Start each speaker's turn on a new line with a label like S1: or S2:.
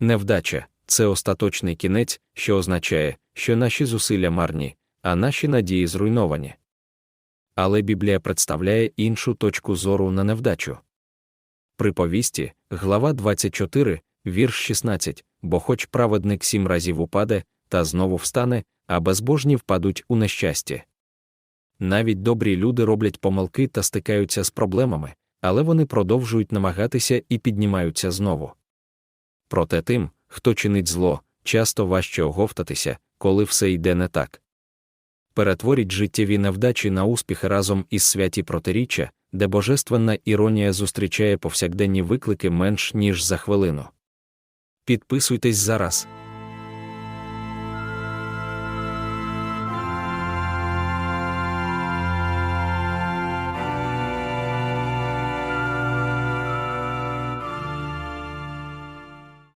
S1: Невдача це остаточний кінець, що означає, що наші зусилля марні, а наші надії зруйновані. Але Біблія представляє іншу точку зору на невдачу. Приповісті, глава 24, вірш 16, бо хоч праведник сім разів упаде, та знову встане, а безбожні впадуть у нещасті. Навіть добрі люди роблять помилки та стикаються з проблемами, але вони продовжують намагатися і піднімаються знову. Проте тим, хто чинить зло, часто важче оговтатися, коли все йде не так. Перетворіть життєві невдачі на успіхи разом із святі протиріччя, де божественна іронія зустрічає повсякденні виклики менш ніж за хвилину. Підписуйтесь зараз,